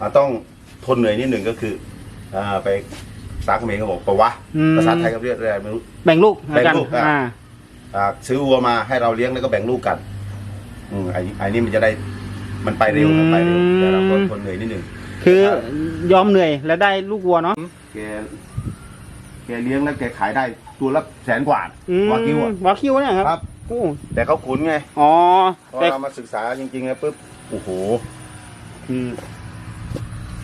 อ่าต้องทนเหนื่อยนิดหนึ่งก็คืออ่าไปภาษาเขมรเขาบอกปะวะอืม ภาษาไทยเขาเรียกอะไรไม่รู้ แบ่งลูกแบ่งกันลูกอะ อ่า อ่าซื้อวัวมาให้เราเลี้ยงแล้วก็แบ่งลูกกัน อืมไอ้ไอ้นี่มันจะได้มันไปเร็วมันไปเร็วแต่เราก็ทนเหนื่อยนิดหนึ่งคือยอมเหนื่อยแล้วได้ลูกวัวเนาะแกแกเลี้ยงแล้วแกขายได้ตัวละแสนกว่าอืมวากิวอะวาคิวเนี่ยครับครับ โอ้แต่เขาขุนไง อ๋อพอแต่เรามาศึกษาจริงๆแล้วปุ๊บโอ้โห คือ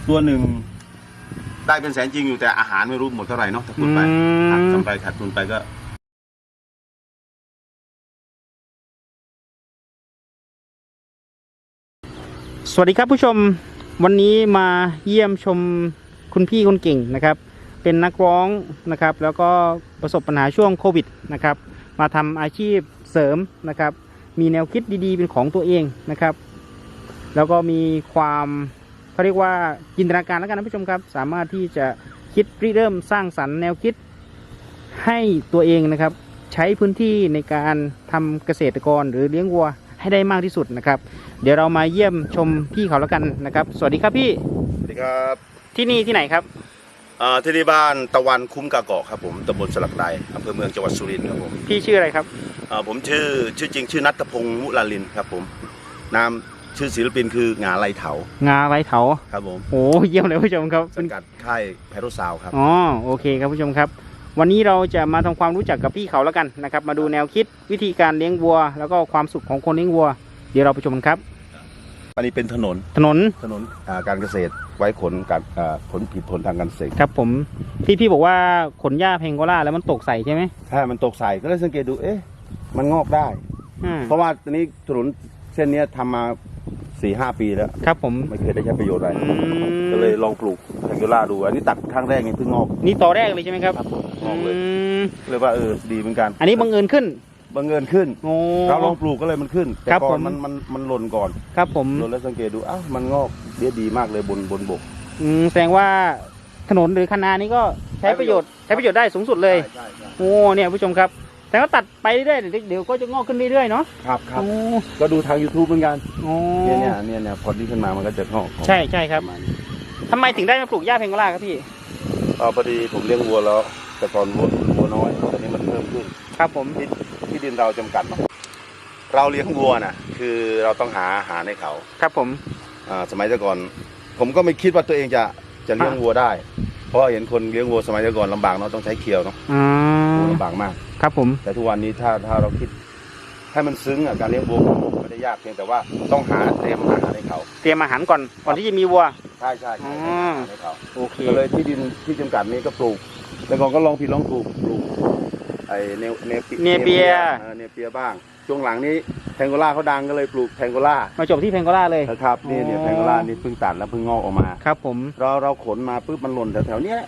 ตัวหนึ่งได้เป็นแสนจริงอยู่แต่อาหารไม่รู้หมดเท่าไหร่เนาะถ้าคุณไปอืม หักกำไรขาดทุนไปก็สวัสดีครับผู้ชมวันนี้มาเยี่ยมชมคุณพี่คนเก่งนะครับ เป็นนักร้องนะครับ แล้วก็ประสบปัญหาช่วงโควิดนะครับ มาทำอาชีพเสริมนะครับ มีแนวคิดดีๆ เป็นของตัวเองนะครับ แล้วก็มีความ เขาเรียกว่าจินตนาการแล้วกันนะผู้ชมครับ สามารถที่จะคิดริเริ่มสร้างสรรค์แนวคิดให้ตัวเองนะครับ ใช้พื้นที่ในการทำเกษตรกรหรือเลี้ยงวัวให้ได้มากที่สุดนะครับ เดี๋ยวเรามาเยี่ยมชมพี่เขาแล้วกันนะครับ สวัสดีครับพี่สวัสดีครับที่นี่ที่ไหนครับอ่าที่นี่บ้านตะวันคุ้มกาเกาะครับผมตำบลสลักใดอำเภอเมืองจังหวัดสุรินทร์ครับผมพี่ชื่ออะไรครับอ่าผมชื่อชื่อจริงชื่อนัทพงศ์มุลาลินครับผมนาม ชื่อศิลปินคืองาไลเถางาไรเถาครับผมโอ้เยี่ยมเลยผู้ชมครับสังกัดค่ายไพโรซาวครับอ๋อโอเคครับผู้ชมครับ วันนี้เราจะมาทำความรู้จักกับพี่เขาแล้วกันนะครับมาดูแนวคิดวิธีการเลี้ยงวัว แล้วก็ความสุขของคนเลี้ยงวัว เดี๋ยวเราไปชมกันครับ อันนี้เป็นถนนถนนถนนอ่าการเกษตรไว้ขนการอ่าผลผลิตผลทางการเกษตรครับผมที่พี่บอกว่าขนหญ้าเพงโกล่าแล้วมันตกใส่ใช่ไหมถ้ามันตกใส่ก็เลยสังเกตดูเอ๊ะมันงอกได้อ่าเพราะว่าตอนนี้ถนนเส้นเนี้ยทำมา สี่ห้าปีแล้ว ครับผม ไม่เคยได้ใช้ประโยชน์อะไร อืมก็เลยลองปลูกแทงโกล่าดู อันนี้ตัดครั้งแรกนี่เพิ่งงอกนี่ต่อแรกเลยใช่ไหมครับงอกเลย อืมเลยว่าเออดีเหมือนกันอันนี้บังเอิญขึ้นบังเอิญขึ้น โอ้ เราลองปลูกก็เลยมันขึ้น แต่ครับก่อผนมมันมันมันหล่นก่อน ครับผมหล่นแล้วสังเกตดู อ้าว มันงอกเดียดีมากเลยบนบนบก อืมแสดงว่าถนนหรือคันนานี้ก็ใช้ประโยชน์ใช้ประโยชน์ได้สูงสุดเลย ใช่ใช่โอ้เนี่ยผู้ชมครับ แต่ก็ตัดไปเรื่อยๆเดี๋ยวเดี๋ยวก็จะงอกขึ้นเรื่อยๆเนาะครับครับ โอ้ก็ดูทาง YouTube เหมือนกันโอ้เนี่ยเนี่ยเนี่ยเนี่ยพอดีขึ้นมามันก็จะงอกใช่ใช่ครับปะมาณนี้ทำไมถึงได้มาปลูกหญ้าเพงโกล่าครับพี่อ๋อพอดีผมเลี้ยงวัวแล้ว แต่ก่อนวัววัวน้อยตอนนี้มันเพิ่มขึ้น ครับผม ที่ที่ดินเราจำกัดเนาะเราเลี้ยงวัวน่ะคือเราต้องหาอาหารให้เขาครับผม อ่าสมัยแต่ก่อน ผมก็ไม่คิดว่าตัวเองจะจะเลี้ยงวัวได้ เพราะเห็นคนเลี้ยงวัวสมัยแต่ก่อนลำบากเนาะต้องใช้เคียวเนาะอ่าวัวลำบากมาก ครับผม แต่ทุกวันนี้ถ้าถ้าเราคิดให้มันซึ้งอะการเลี้ยงวัวไม่ได้ยากเพียงแต่ว่าต้องหาเตรียมอาหารให้เขาเตรียมอาหารก่อน ก่อนที่จะมีวัว ใช่ใช่ใช่อ๋อ หาอาหารให้เขาโอเค ก็เลยที่ดินที่จำกัดนี้ก็ปลูก แต่ก่อนก็ลองผิดลองถูกปลูกไอเนเนเนเปียออเนเปียบ้างช่วงหลังนี้แท งโกล่าเขาดังก็เลยปลูกแทงโกล่ามาจบที่เพงโกล่าเลย นะครับนี่เนี่ยอ๋อแทงโกล่านี่เพิ่งตัดแล้วเพิ่งงอกออกมา ครับผม เราเราขนมาปุ๊บมันหล่นแถวๆเนี้ย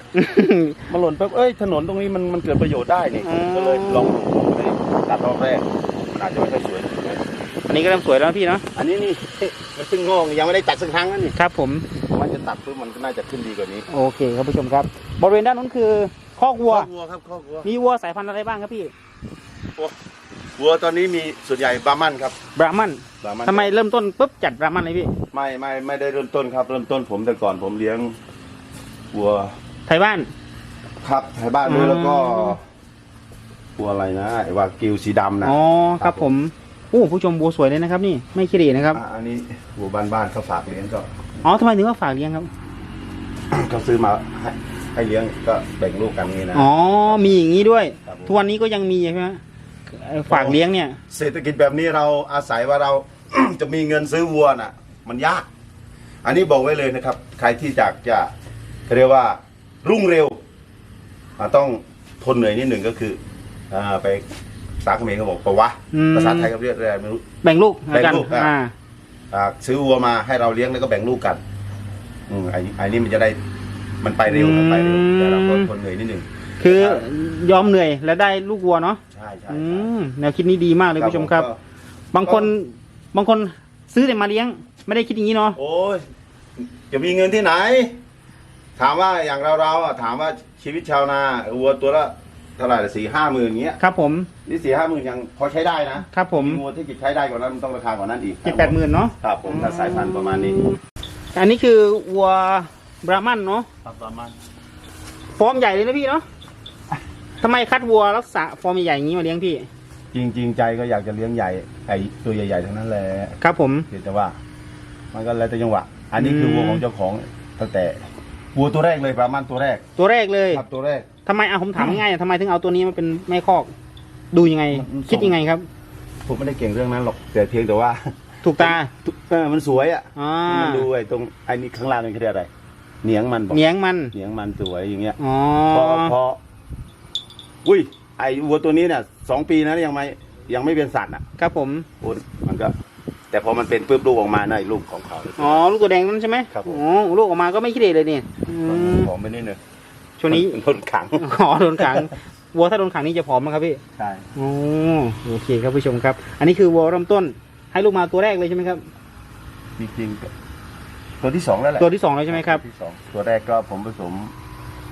มันหล่นปุ๊บเอ้ยถนนตรงนี้มันมันเกิดประโยชน์ได้นี่อ๋อก็เลยลองปลูกผมเลยตัดรอบแรกมันอาจจะไม่ค่อยสวย อันนี้ก็เริ่มสวยแล้วนะพี่เนาะ อันนี้นี่ มันเพิ่งงอกยังไม่ได้ตัดสักครั้งนะนี่ครับผม ผมว่าจะตัดปุ๊บมันก็น่าจะขึ้นดีกว่านี้โอเคครับผู้ชมครับ บริเวณด้านนู้นคือคอกวัว วัวครับข้อวัวมีวัวสายพันธุ์อะไรบ้างครับพี่ วัวตอนนี้มีส่วนใหญ่บาร์มันครับบราหมันบาร์มันทำไมเริ่มต้นปุ๊บจัดบราหมันเลยพี่ ไม่ไม่ไม่ได้เริ่มต้นครับเริ่มต้นผมแต่ก่อนผมเลี้ยงวัวไทยบ้าน ครับไทยบ้านด้วยแล้วก็วัวอะไรนะไอ้วากิวสีดำนะอ๋อครับผมโอ้ผู้ชมวัวสวยเลยนะครับ นี่ไม่ขี้เหร่นะครับอะอันนี้วัวบ้านบ้านๆเขาฝากเลี้ยงก็อ๋อทำไมถึงว่าฝากเลี้ยงครับ เขาซื้อมาให้ให้เลี้ยงก็แบ่งลูกกันนี่นะ อ๋อมีอย่างนี้ด้วยครับผม ทุกวันนี้ก็ยังมีใช่ไหมฮะ เอ่อฝากเลี้ยงเนี่ย เศรษฐกิจแบบนี้เราอาศัยว่าเรา จะมีเงินซื้อวัวน่ะ มันยาก อันนี้บอกไว้เลยนะครับ ใครที่อยากจะเขาเรียกว่ารุ่งเร็วอะต้องทนเหนื่อยนิดหนึ่งก็คืออ่าไปภาษาเขมรเขาบอกปะวะอืม ภาษาไทยเขาเรียกอะไรไม่รู้ แบ่งลูกแล้วกันแบ่งลูกอะ อ่า อ่าซื้อวัวมาให้เราเลี้ยงแล้วก็แบ่งลูกกัน อืมไอ้ไอ้นี่มันจะได้มันไปเร็วมันไปเร็วแต่เราก็ทนเหนื่อยนิดหนึ่ง คือยอมเหนื่อยแล้วได้ลูกวัวเนาะใช่ใช่อืใช่มแนวคิดนี้ดีมากเลยผู้ชมครับก็บางคนบางคนซื้อแต่มาเลี้ยง ไม่ได้คิดอย่างนี้เนาะโอ้ยจะมีเงินที่ไหน ถามว่าอย่างเราเราๆอะถามว่าชีวิตชาวนาวัวตัวละเท่าไหร่สี่ห้าหมื่นเงี้ยครับผมนี่สี่ห้าหมื่นยังพอใช้ได้นะครับผมวัวที่จะใช้ได้กว่านั้นมันต้องราคากว่านั้นอีกเจ็ดแปดหมื่นเนาะครับผมถ้าสายพันธุ์ประมาณนี้ อันนี้คือวัวบรามันเนาะครับประมาณฟอร์มใหญ่เลยนะพี่เนาะ ทำไมคัดวัวลักษณะฟอร์มใหญ่ๆอย่างนี้มาเลี้ยงพี่ จริง ๆ ใจก็อยากจะเลี้ยงใหญ่ไอ้ตัวใหญ่ๆทั้งนั้นแหละครับผม เพียงแต่ว่า มันก็แล้วแต่จังหวะ อันนี้คือมวัวของเจ้าของตั้งแต่วัวตัวแรกเลยประมาณตัวแรกตัวแรกเลยครับตัวแรก ทำไมอะผมถามง่ายๆอะทำไมถึงเอาตัวนี้มาเป็นแม่คอก ดูยังไง มันคิดยังไงครับ ผมไม่ได้เก่งเรื่องนั้นหรอกแต่เพียงแต่ว่าถูกตาเออมันสวยอะอ่ามันดูไอ้ตรงไอ้นี่ข้างล่างนี่เขาเรียกอะไรเหนียงมันบอกเนียงมัน เหนียงมันสวยอย่างเงี้ย อ๋อพอพอ อุ้ย ไอ้วัวตัวนี้เนี่ยสองปีนะยังไม่ยังไม่เป็นสัตว์อะครับผมโอ้มันก็ แต่พอมันเป็นปุ๊บลูกออกมาในะไอ้ลูกของเขาอ๋อลูกตัวแดงนั่นใช่ไหมครับผม อ๋อลูกออกมาก็ไม่ขี้เหร่เลยนี่อืมผอมไปนิดนึงช่วงนี้มันทนขังอ๋อโดนขังวัวถ้าโดนขังนี่จะผอมไหมครับพี่ใช่อ๋อโอเคครับผู้ชมครับ อันนี้คือวัวเริ่มต้น ให้ลูกมาตัวแรกเลยใช่ไหมครับ จริงๆก็ตัวที่สองแล้วแหละตัวที่สองเลยใช่ไหมครับ ตัวที่สองตัวแรกก็ผมผสม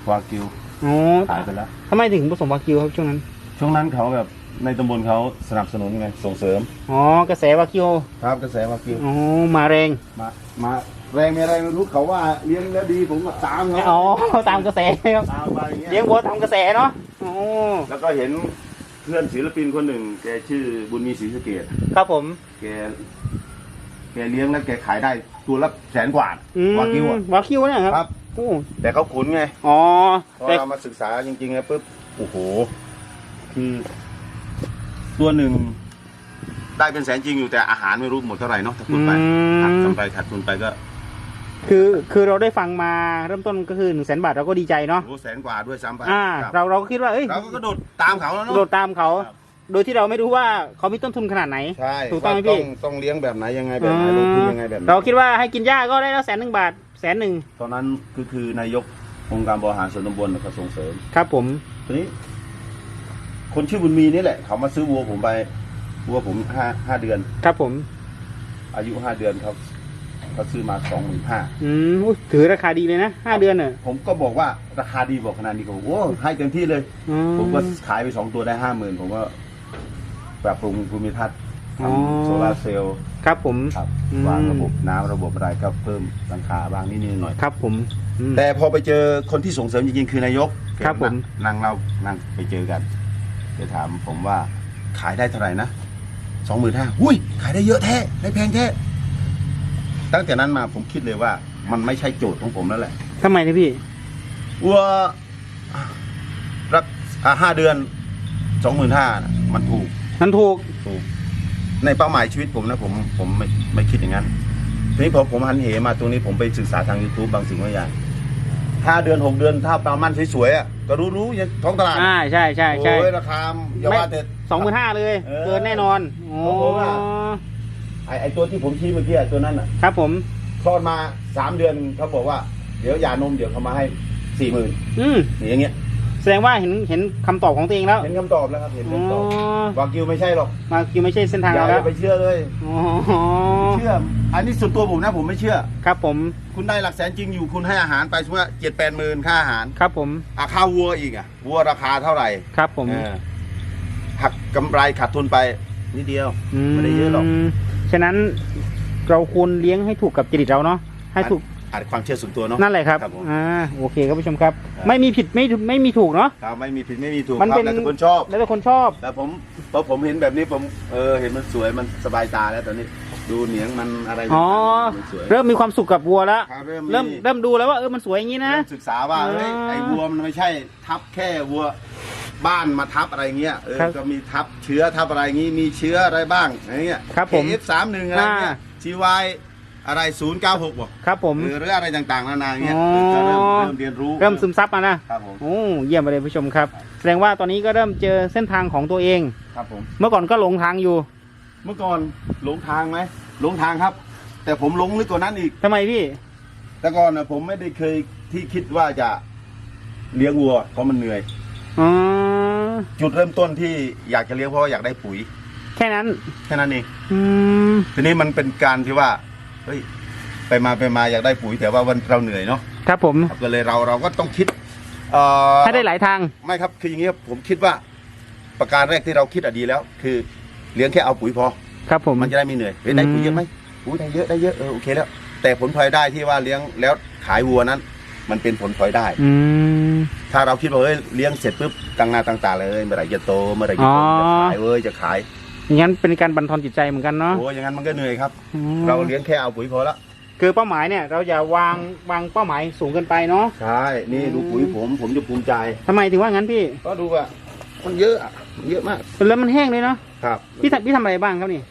วากิว อ๋อขายไปแล้ว ทำไมถึงผสมวากิวครับช่วงนั้น ช่วงนั้นเขาแบบในตำบลเขาสนับสนุนไงส่งเสริม อ๋อกระแสวากิวครับกระแสวากิวอ๋อมาแรงมามาแรงไม่แรงไม่รู้เขาว่าเลี้ยงแล้วดีผมก็ตามเขาอ๋อตามกระแสครับตามไปอย่างเงี้ยเลี้ยงวัวตามกระแสเนาะอ๋อแล้วก็เห็นเพื่อนศิลปินคนหนึ่ง แกชื่อบุญมีศรีสะเกดครับผม แกแกเลี้ยงแล้วแกขายได้ตัวละแสนกว่าอืมวากิวอะวากิวเนี่ยครับครับ โอ้แต่เขาขุนไงอ๋อพอแต่เรามาศึกษาจริงๆแล้วปุ๊บโอ้โห คือ ตัวหนึ่ง ได้เป็นแสนจริงอยู่แต่อาหารไม่รู้หมดเท่าไหร่เนาะถ้าคุณไปอืม ขาดกำไรขาดทุนไปก็คือคือเราได้ฟังมาเริ่มต้นก็คือหนึ่งแสนบาทเราก็ดีใจเนาะโอ้โหแสนกว่าด้วยซ้ำไปอ่า ครับเราเราก็คิดว่าเอ้ยเราก็กระโดดตามเขาแล้วเนาะ โดดตามเขา ครับ โดยที่เราไม่รู้ว่าเขามีต้นทุนขนาดไหน ใช่ถูกต้องไหมว่าพี่ ต้องเลี้ยงแบบไหนยังไงแบบไหนลงทุนยังไงแบบไหนเราคิดว่าให้กินหญ้าก็ได้แล้วแสนหนึ่งบาทแสนหนึ่งตอนนั้นก็คือนายกองค์การบริหารส่วนตำบลเขาส่งเสริม ครับผม ทีนี้ คนชื่อบุญมีนี่แหละ เขามาซื้อวัวผมไปวัวผมห้าห้าเดือน ครับผม อายุห้าเดือนเขาเขาซื้อมาสองหมื่นห้าอืมอุ๊ยถือราคาดีเลยนะห้าเดือนเนอะผมก็บอกว่าราคาดีบอกขนาดนี้ก็โอ้ให้เต็มที่เลย อืผมก็ขายไปสองตัวได้ห้าหมื่นผมก็ ปรับปรุงภูมิทัศน์อ๋อ ทำโซลาร์เซลล์ครับผม ครับอืม วางระบบน้ำระบบอะไรก็เพิ่มราคาบ้างนิดนึงหน่อยครับผมอืม แต่พอไปเจอคนที่ส่งเสริมจริงๆคือนายกครับผมนั่งเรานั่งไปเจอกันไปถามผมว่าขายได้เท่าไหร่นะสองหมื่นห้าอุ้ยขายได้เยอะแท้ได้แพงแท้ตั้งแต่นั้นมาผมคิดเลยว่า มันไม่ใช่โจทย์ของผมแล้วแหละ ทำไมนะพี่ วัวรับอ่าห้าเดือนสองหมื่นห้ามันถูก มันถูก ถูกในเป้าหมายชีวิตผมนะผมผมไม่ไม่คิดอย่างนั้น ทีนี้พอผมหันเหมาตรงนี้ผมไปศึกษาทาง YouTube บางสิ่งบางอย่างห้าเดือนหกเดือนถ้าปลามันสวยๆอะก็รู้รู้อย่างท้องตลาดอ่าใช่ใช่ใช่โอ้ยราคาอย่าว่าแต่ สองหมื่นห้าเลย เออเกินแน่นอนโอ้ของผมอะ ไอไอตัวที่ผมชี้เมื่อกี้อะตัวนั้นอะครับผม คลอดมาสามเดือนเขาบอกว่า เดี๋ยวหยานมเดี๋ยวเขามาให้สี่หมื่นอืมอย่างเงี้ย แสดงว่าเห็นเห็นคำตอบของตัวเองแล้ว เห็นคำตอบแล้วครับเห็นอ๋อคำตอบวากิวไม่ใช่หรอกมากิวไม่ใช่เส้นทางอย่าเราแล้วไปเชื่อเลย อ๋อ เชื่อ อันนี้ส่วนตัวผมนะผมไม่เชื่อ ครับผม คุณได้หลักแสนจริงอยู่คุณให้อาหารไปสมมติว่าเจ็ดแปดหมื่นค่าอาหารครับผม อะค่าวัวอีกอะวัวราคาเท่าไหร่ครับผมเออหักกำไรขาดทุนไปนิดเดียว ไม่ได้เยอะหรอก มฉะนั้นเราควรเลี้ยงให้ถูกกับจริตเราเนาะ ให้ถูก อาจความเชื่อส่วนตัวเนาะนั่นแหละครับครับผมอ่าโอเคครับผู้ชมครับครับไม่มีผิดไม่ไม่มีถูกเนาะครับไม่มีผิดไม่มีถูกมันครับเป็นแล้วแต่คนชอบแล้วแต่คนชอบ แต่ผมพอผมเห็นแบบนี้ผมเออเห็นมันสวยมันสบายตาแล้วตอนนี้ดูเหนียงมันอะไรอ๋อมันสวยเริ่มมีความสุขกับวัวแล้วครับเริ่มเริ่มมีเริ่มดูแล้วว่าเออมันสวยอย่างนี้นะเริ่มศึกษาว่าเฮ้ยอ่าไอ้วัวมันไม่ใช่ทับแค่วัวบ้านมาทับอะไรเงี้ยเออครับก็มีทับเชื้อทับอะไรงี้มีเชื้ออะไรบ้างอะไรเงี้ยครับผมเอฟสามหนึ่งอะไรเงี้ยอ่าชีวาย อะไรศูนย์เก้าหกบอกครับผมเออหรืออะไรต่างๆนานาเงี้ยอ๋อก็เริ่มเริ่มเรียนรู้เริ่มซึมซับมานะครับผมโอ้เยี่ยมไปเลยผู้ชมครับ แสดงว่าตอนนี้ก็เริ่มเจอเส้นทางของตัวเองครับผมเมื่อก่อนก็หลงทางอยู่ เมื่อก่อนหลงทางไหมหลงทางครับ แต่ผมหลงลึกกว่านั้นอีกทำไมพี่แต่ก่อนนะผมไม่ได้เคยที่คิดว่าจะเลี้ยงวัวเพราะมันเหนื่อยอ๋อจุดเริ่มต้นที่อยากจะเลี้ยงเพราะว่าอยากได้ปุ๋ย แค่นั้น แค่นั้นเองอืมทีนี้มันเป็นการที่ว่า เฮ้ยไปมาไปมาอยากได้ปุ๋ยแต่ว่าวันเราเหนื่อยเนาะครับผมครับก็เลยเราเราก็ต้องคิดเอ่อให้ได้หลายทาง ไม่ครับคืออย่างเงี้ยผมคิดว่า ประการแรกที่เราคิดอะดีแล้ว คือเลี้ยงแค่เอาปุ๋ยพอ ครับผม มันจะได้ไม่เหนื่อยเฮ้ยได้ปุ๋ยอืมเยอะไหมปุ๋ยได้เยอะได้เยอะเออโอเคแล้ว แต่ผลพลอยได้ที่ว่าเลี้ยงแล้วขายวัวนั้น มันเป็นผลพลอยได้ อืม ถ้าเราคิดว่าเฮ้ยเลี้ยงเสร็จปุ๊บตั้งหน้าตั้งตาเลยเมื่อไหร่จะโตเมื่อไหร่จะโตอ๋อจะขายเว้ยจะขาย อย่างนั้นเป็นการบั่นทอนจิตใจเหมือนกันเนาะ โอ้ยอย่างนั้นมันก็เหนื่อยครับ อืม เราเลี้ยงแค่เอาปุ๋ยพอละคือเป้าหมายเนี่ยเราอย่าวางวางเป้าหมายสูงเกินไปเนาะใช่นี่ดูปุ๋ยผมผมจะภูมิใจทำไมถึงว่างั้นพี่ ก็ดูว่ามันเยอะอะมันเยอะมากแล้วมันแห้งเลยเนาะครับ พี่ทำพี่ทำอะไรบ้างครับนี่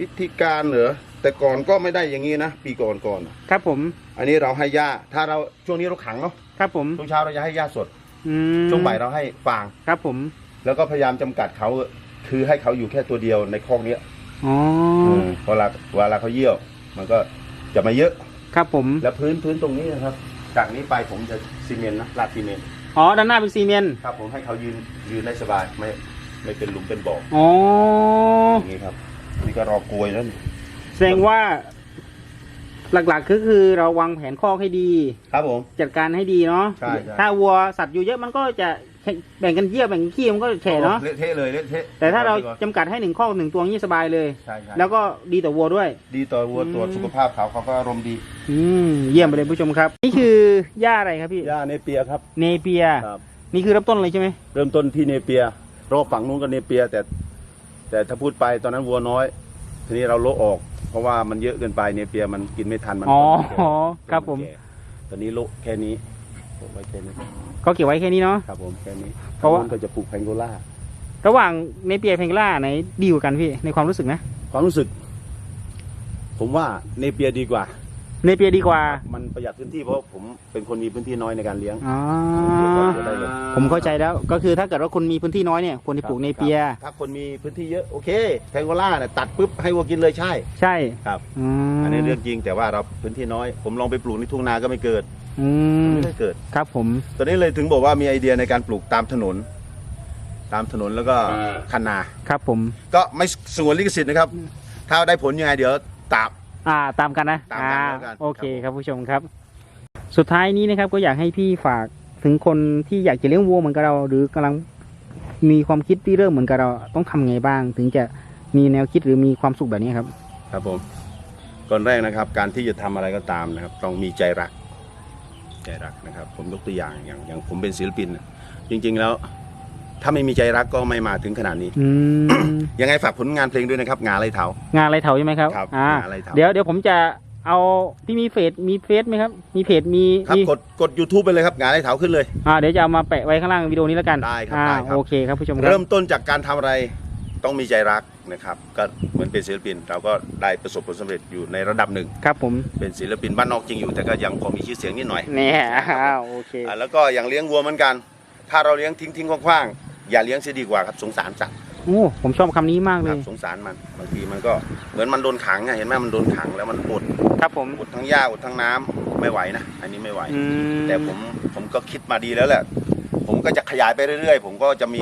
วิธีการเหรอแต่ก่อนก็ไม่ได้อย่างนี้นะ ปีก่อนก่อนๆอะครับผม อันนี้เราให้หญ้าถ้าเราช่วงนี้เราขังเนาะครับผมช่วงเช้าเราจะให้หญ้าสด อืมช่วงบ่ายเราให้ฟาง ครับผม แล้วก็พยายามจำกัดเขา คือให้เขาอยู่แค่ตัวเดียวในคอกเนี้ยอ๋อมเวลาเวลาเขาเยี่ยว มันก็จะมาเยอะ ครับผม แล้วพื้นพื้นตรงนี้นะครับ จากนี้ไปผมจะซีเมนต์นะลาดซีเมนต์อ๋อ ด้านหน้าเป็นซีเมนต์ครับ ผมให้เขายืนยืนได้สบายไม่ไม่เป็นหลุมเป็นบ่ออ๋ออย่างนี้ครับ นี่ก็รอกลวยแล้วนี่แสดงว่า หลักๆก็คือเราวางแผนข้อกให้ดี ครับผม จัดการให้ดีเนาะใช่ใช่ ถ้าวัวสัตว์อยู่เยอะมันก็จะ แบ่งกันเยี่ยวแบ่งกันขี้มันก็แฉะเนาะ เละเทะเลยเละเทะแต่ถ้าเราจำกัดให้หนึ่งข้อหนึ่งตัวนี้สบายเลย ใช่ใช่แล้วก็ดีต่อวัวด้วย ดีต่อวัวอืมตรวจสุขภาพเขาเขาก็อารมณ์ดีอืมเยี่ยมไปเลยผู้ชมครับ นี่คือหญ้าอะไรครับพี่ย่าเนเปียครับเนเปียครับ นี่คือเริ่มต้นเลยใช่ไหมเริ่มต้นที่เนเปีย รอบฝั่งนู้นก็เนเปีย แต่ แต่ถ้าพูดไปตอนนั้นวัวน้อย ทีนี้เราโละออก เพราะว่ามันเยอะเกินไปเนเปียมันกินไม่ทันมันอ๋อต้นแก่ครับผมต้นแก่ตอนนี้โละแค่นี้โละไว้แค่นี้ ก็เก็บไว้แค่นี้เนาะ ครับผมแค่นี้เพราะว่าข้งบนก็จะปลูกแพงโกล่าระหว่างเนเปียเพงล่าไหนดีกว่ากันพี่ในความรู้สึกนะความรู้สึก ผมว่าเนเปียดีกว่าเนเปียดีกว่ามันประหยัดพื้นที่เพราะผมเป็นคนมีพื้นที่น้อยในการเลี้ยงอ๋อได้เลยผมเข้าใจแล้วก็คือถ้าเกิดว่าคุณมีพื้นที่น้อยเนี่ยควรจะปลูกเนเปีย ครับถ้าคนมีพื้นที่เยอะโอเคแพงโกล่าเนี่ยตัดปุ๊บให้วัวกินเลยใช่ใช่ครับอืมอันนี้เรื่องจริงแต่ว่าเราพื้นที่น้อย ผมลองไปปลูกในทุ่งนาก็ไม่เกิด อืมไม่ได้เกิด ครับผม ตอนนี้เลยถึงบอกว่ามีไอเดียในการปลูกตามถนน ตามถนนแล้วก็คันนา ครับผม ก็ไม่สงวนลิขสิทธิ์นะครับ ถ้าได้ผลยังไงเดี๋ยวตาม อ่าตามกันนะตามกันอ่าแล้วกัน โอเคครับผมครับผู้ชมครับ สุดท้ายนี้นะครับก็อยากให้พี่ฝากถึงคนที่อยากจะเลี้ยงวัวเหมือนกับเรา หรือกำลังมีความคิดที่เริ่มเหมือนกับเรา ต้องทำไงบ้าง ถึงจะมีแนวคิดหรือมีความสุขแบบนี้ครับ ครับผมก่อนแรกนะครับ การที่จะทำอะไรก็ตามนะครับ ต้องมีใจรัก ใจรักนะครับ ผมยกตัวอย่างอย่างอย่างผมเป็นศิลปินน่ะจริง ๆ แล้ว ถ้าไม่มีใจรักก็ไม่มาถึงขนาดนี้ อืม ยังไงฝากผลงานเพลงด้วยนะครับงานไรเถา งานอะไรเถาใช่ไหมครับครับอ่างานอะไรเถา เดี๋ยวเดี๋ยวผมจะเอาพี่มีเฟซมีเฟซไหมครับ มีเพจมีครับมีกดกด YouTube ไปเลยครับงานไรเถาขึ้นเลย อ่าเดี๋ยวจะเอามาแปะไว้ข้างล่างวิดีโอนี้แล้วกันได้ครับอ่าได้ครับ โอเคครับผู้ชมครับ เริ่มต้นจากการทำอะไรต้องมีใจรัก นะครับก็เหมือนเป็นศิลปิน เราก็ได้ประสบผลสำเร็จอยู่ในระดับหนึ่ง ครับผมเป็นศิลปินบ้านนอกจริงอยู่ แต่ก็ยังพอมีชื่อเสียงนิดหน่อยเนี่ยอ่าโอเคอ่าแล้วก็อย่างเลี้ยงวัวเหมือนกัน ถ้าเราเลี้ยงทิ้งทิ้งๆคว่างๆอย่าเลี้ยงเสียดีกว่าครับสงสารสัตว์โอ้ผมชอบคำนี้มากเลครัยบสงสารมันบางทีมันก็เหมือนมันโดนขังไงเห็นไหมมันโดนขังแล้วมันอดครับผมอดทั้งหญ้าอดทั้งน้ำไม่ไหวนะ อันนี้ไม่ไหว อืมแต่ผมผมก็คิดมาดีแล้วแหละ ผมก็จะขยายไปเรื่อยๆ ผมก็จะมี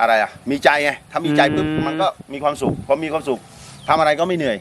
อะไรอะมีใจไงถ้ามีใจปุ๊บมมันก็มีความสุขพอมีความสุขทำอะไรก็ไม่เหนื่อย